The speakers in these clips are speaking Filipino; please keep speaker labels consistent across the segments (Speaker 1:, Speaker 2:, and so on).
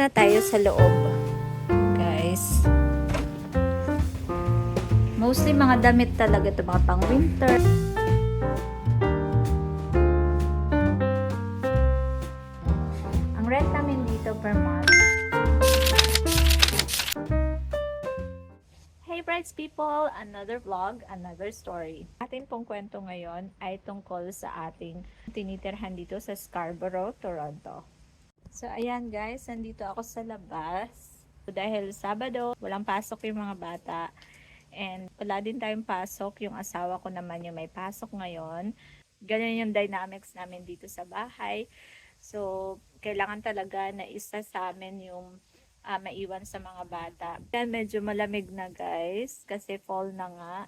Speaker 1: na tayo sa loob. Guys. Mostly mga damit talaga ito, mga pang winter. Ang rent namin dito per month. Hey Brights people! Another vlog, another story. Ating pong kwento ngayon ay tungkol sa ating tinitirhan dito sa Scarborough, Toronto. So, ayan guys, nandito ako sa labas. Dahil Sabado, walang pasok yung mga bata. And wala din tayong pasok. Yung asawa ko naman yung may pasok ngayon. Ganyan yung dynamics namin dito sa bahay. So, kailangan talaga na isa sa amin yung ah, maiwan sa mga bata. Yan, medyo malamig na guys. Kasi fall na nga.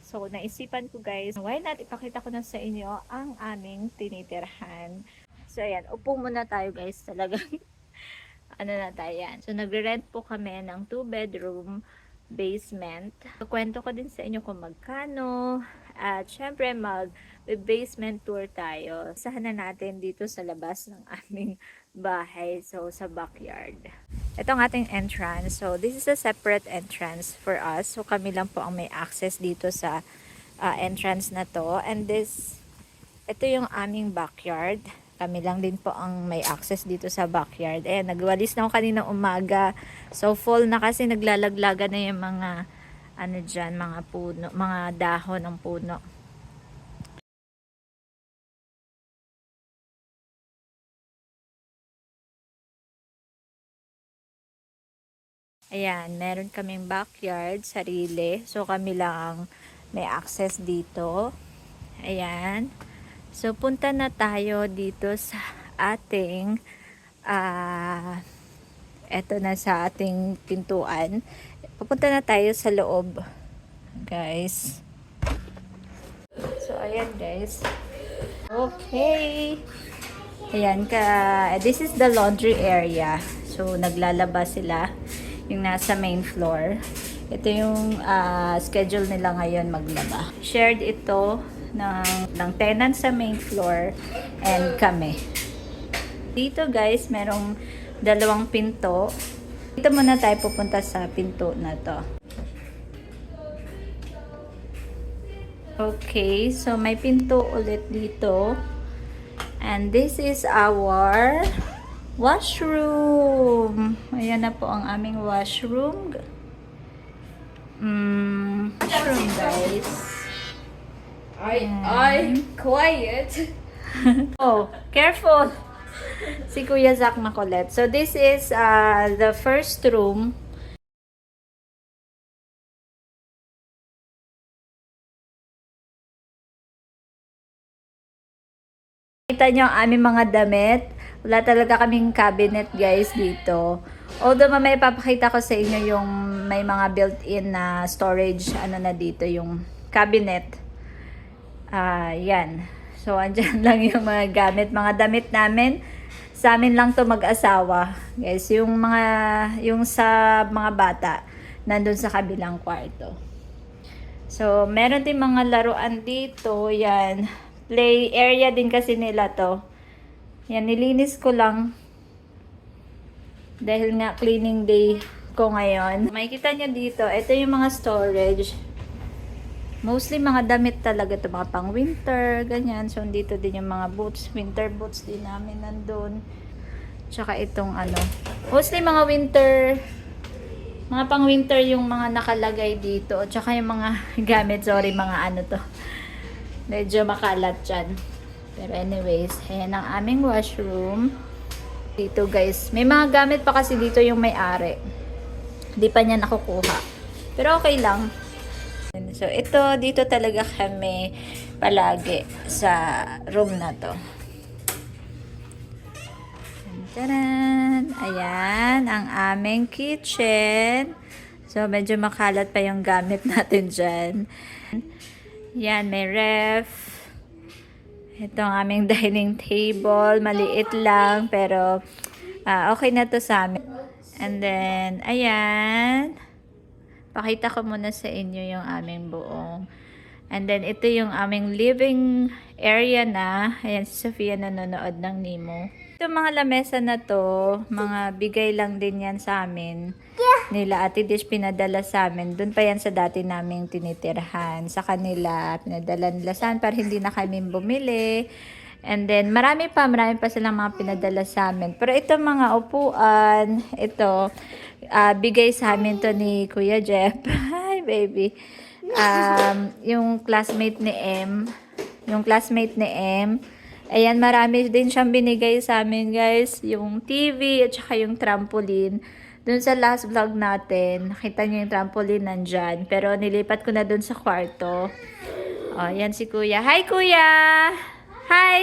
Speaker 1: So, naisipan ko guys, why not ipakita ko na sa inyo ang aming tinitirhan. So, ayan, upo muna tayo guys. Talagang, ano na tayo yan. So, nagre-rent po kami ng two bedroom basement. Kwento ko din sa inyo kung magkano. At syempre, mag basement tour tayo. Sahan na natin dito sa labas ng aming bahay. So, sa backyard. Ito ang ating entrance. So, this is a separate entrance for us. So, kami lang po ang may access dito sa ah, entrance na to. And this, ito yung aming backyard. Kami lang din po ang may access dito sa backyard. Ayan, nagwalis na ako kanina umaga. So, full na kasi naglalaglaga na yung mga, ano dyan, mga puno, mga dahon ng puno. Ayan, meron kaming backyard, sarili. So, kami lang ang may access dito. Ayan. So, punta na tayo dito sa ating ah eto na sa ating pintuan. Pupunta na tayo sa loob. Guys. So, ayan guys. Okay. Ayan ka. This is the laundry area. So, naglalaba sila yung nasa main floor. Ito yung ah, schedule nila ngayon maglaba. Shared ito ng, ng tenant sa main floor and kami. Dito guys, merong dalawang pinto. Dito muna tayo pupunta sa pinto na to. Okay, so may pinto ulit dito. And this is our washroom. Ayan na po ang aming washroom. Mm, washroom guys.
Speaker 2: I, I, quiet.
Speaker 1: Oh, careful. Si Kuya Zach Macolet. So this is uh, the first room. Kita nyo ang aming mga damit. Wala talaga kaming cabinet guys dito. Although mamaya papakita ko sa inyo yung may mga built-in na storage ano na dito yung cabinet. Ah, yan. So, andyan lang yung mga gamit, mga damit namin. Sa amin lang to mag-asawa. Guys, yung mga, yung sa mga bata, nandun sa kabilang kwarto. So, meron din mga laruan dito. Yan. Play area din kasi nila to. Yan, nilinis ko lang. Dahil nga cleaning day ko ngayon. Makikita nyo dito, ito yung mga storage. Mostly mga damit talaga ito, mga pang winter, ganyan. So, dito din yung mga boots, winter boots din namin nandun. Tsaka itong ano, mostly mga winter, mga pang winter yung mga nakalagay dito. Tsaka yung mga gamit, sorry, mga ano to. Medyo makalat dyan. Pero anyways, ayan ang aming washroom. Dito guys, may mga gamit pa kasi dito yung may-ari. Hindi pa niya nakukuha. Pero okay lang. So, ito, dito talaga kami palagi sa room na to. Taran! Ayan, ang aming kitchen. So, medyo makalat pa yung gamit natin dyan. Yan, may ref. Ito ang aming dining table. Maliit lang, pero ah, okay na to sa amin. And then, ayan. Pakita ko muna sa inyo yung aming buong. And then, ito yung aming living area na. Ayan, si Sofia nanonood ng Nemo. Itong mga lamesa na to, mga bigay lang din yan sa amin. Nila Ate Dish pinadala sa amin. Doon pa yan sa dati naming tinitirhan. Sa kanila, pinadala nila sa amin para hindi na kami bumili. And then, marami pa, marami pa silang mga pinadala sa amin. Pero ito mga upuan, ito, ah, bigay sa amin to ni Kuya Jeff. Hi, baby. Um, yung classmate ni M, yung classmate ni M, Ayan, marami din siyang binigay sa amin, guys. Yung TV at saka yung trampoline. Dun sa last vlog natin, nakita niyo yung trampoline nandyan. Pero nilipat ko na dun sa kwarto. Oh, yan si Kuya. Hi, Kuya! Hi!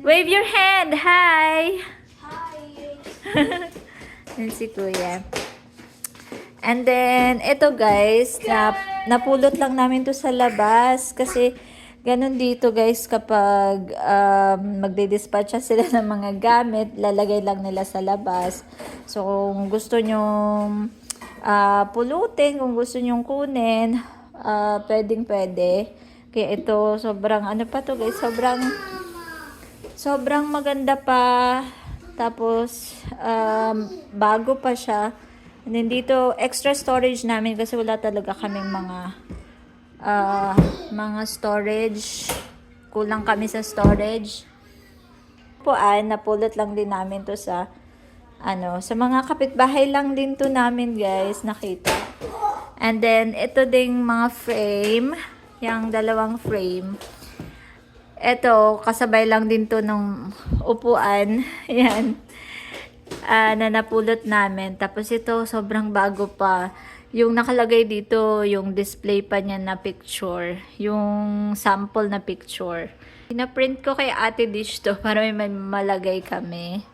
Speaker 1: Wave your hand! Hi! yan si Kuya. And then, ito guys, na, napulot lang namin to sa labas kasi ganun dito guys kapag um, magde-dispatch sila ng mga gamit, lalagay lang nila sa labas. So, kung gusto nyo pulutin, kung gusto nyo kunin, ah, pwedeng pwede. Kaya ito, sobrang ano pa to guys, sobrang sobrang maganda pa. Tapos, um, bago pa siya. And dito, extra storage namin kasi wala talaga kaming mga ah, mga storage. Kulang kami sa storage. Po ay napulot lang din namin to sa ano, sa mga kapitbahay lang din to namin guys, nakita. And then, ito ding mga frame, yung dalawang frame. Ito, kasabay lang din to ng upuan. Yan. Ah, na napulot namin. Tapos ito, sobrang bago pa. Yung nakalagay dito, yung display pa niya na picture. Yung sample na picture. Pinaprint ko kay Ate Dish to para may malagay kami.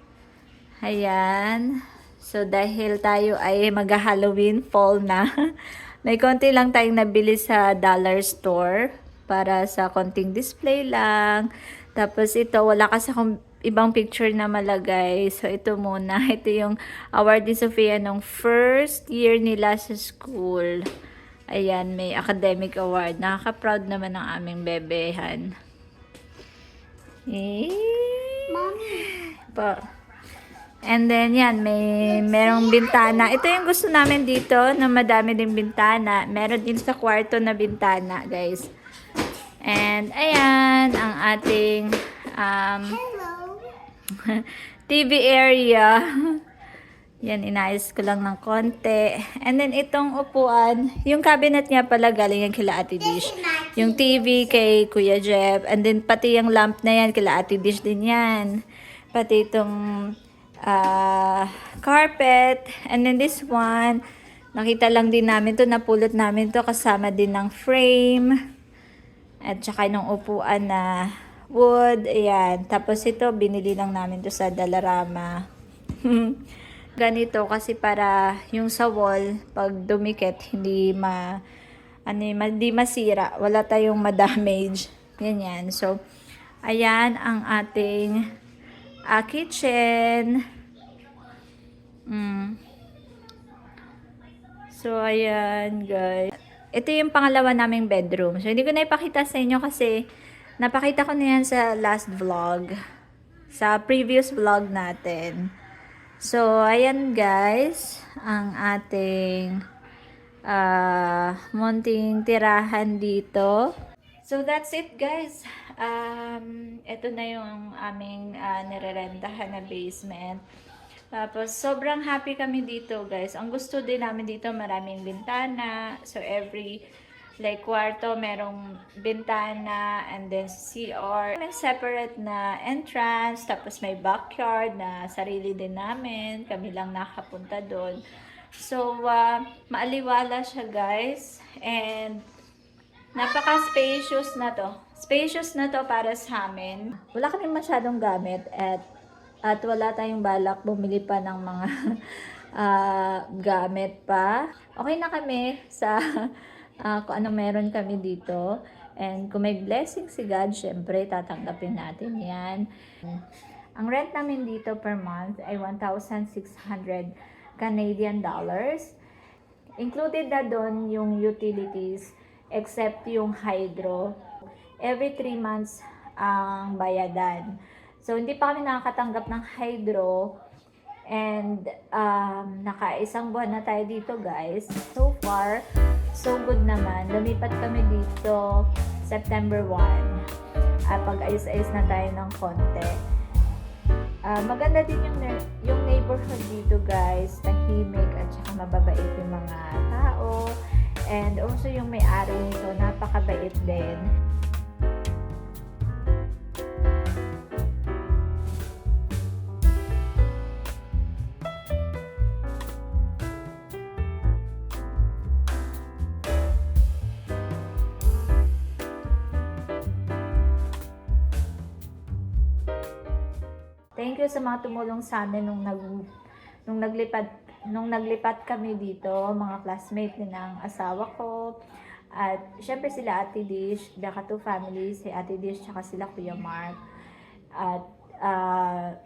Speaker 1: Ayan. So, dahil tayo ay mag-Halloween fall na, may konti lang tayong nabili sa dollar store para sa konting display lang. Tapos ito, wala kasi akong ibang picture na malagay. So, ito muna. Ito yung award ni Sofia nung first year nila sa school. Ayan, may academic award. Nakaka-proud naman ng aming bebehan. Eh, pa. And then, yan, may merong bintana. Ito yung gusto namin dito, na madami din bintana. Meron din sa kwarto na bintana, guys. And, ayan, ang ating um, TV area. Yan, inayos ko lang ng konti. And then, itong upuan, yung cabinet niya pala galing yan kila Ate Dish. Yung TV kay Kuya Jeff. And then, pati yung lamp na yan, kila Ate Dish din yan. Pati itong ah, carpet. And then, this one, nakita lang din namin to napulot namin to kasama din ng frame. At saka nung upuan na wood, ayan. Tapos ito, binili lang namin to sa Dalarama. Ganito kasi para yung sa wall, pag dumikit, hindi ma, ano, hindi masira. Wala tayong ma-damage. Ganyan. So, ayan ang ating ah, kitchen. Mm. So, ayan, guys. Ito yung pangalawa naming bedroom. So, hindi ko na ipakita sa inyo kasi napakita ko na yan sa last vlog. Sa previous vlog natin. So, ayan guys. Ang ating ah munting tirahan dito. So, that's it guys. Um, ito na yung aming ah, nirerentahan na basement. Tapos, sobrang happy kami dito, guys. Ang gusto din namin dito, maraming bintana. So, every, like, kwarto, merong bintana. And then, CR. May separate na entrance. Tapos, may backyard na sarili din namin. Kami lang nakapunta doon. So, ah, maaliwala siya, guys. And, napaka-spacious na to. Spacious na to para sa amin. Wala kaming masyadong gamit at at wala tayong balak bumili pa ng mga ah, gamit pa. Okay na kami sa ah, kung ano meron kami dito. And kung may blessing si God, syempre tatanggapin natin yan. Ang rent namin dito per month ay 1,600 Canadian dollars. Included na doon yung utilities except yung hydro. Every 3 months ang bayadan. So, hindi pa kami nakakatanggap ng hydro. And, um, naka-isang buwan na tayo dito, guys. So far, so good naman. Lumipat kami dito September 1. At pag-ayos-ayos na tayo ng konti. Ah, maganda din yung, yung neighborhood dito, guys. Tahimik at saka mababait yung mga tao. And also yung may-ari nito, napakabait din. You sa mga tumulong sa amin nung nag nung naglipat nung naglipat kami dito, mga classmate din ng asawa ko. At syempre sila Ate Dish, the two families, si Ate Dish tsaka sila Kuya Mark. At ah,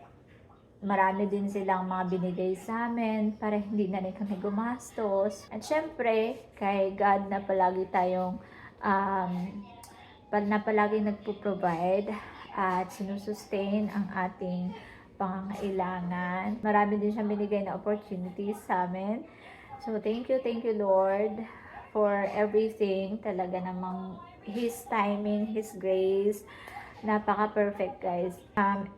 Speaker 1: marami din silang mga binigay sa amin para hindi na rin kami gumastos. At syempre, kay God na palagi tayong um, pag na palagi nagpo-provide at sinusustain ang ating pangangailangan. Marami din siyang binigay na opportunities sa amin. So, thank you, thank you, Lord, for everything. Talaga namang His timing, His grace. Napaka-perfect, guys. Um,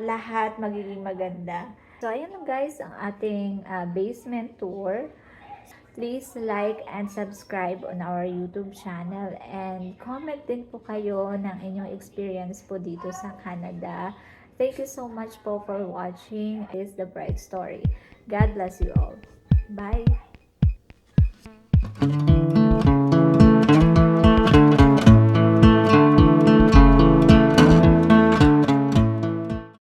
Speaker 1: lahat magiging maganda. So, ayun lang guys, ang ating uh, basement tour. Please like and subscribe on our YouTube channel and comment din po kayo ng inyong experience po dito sa Canada. Thank you so much po for watching. It's the Bright Story. God bless you all. Bye!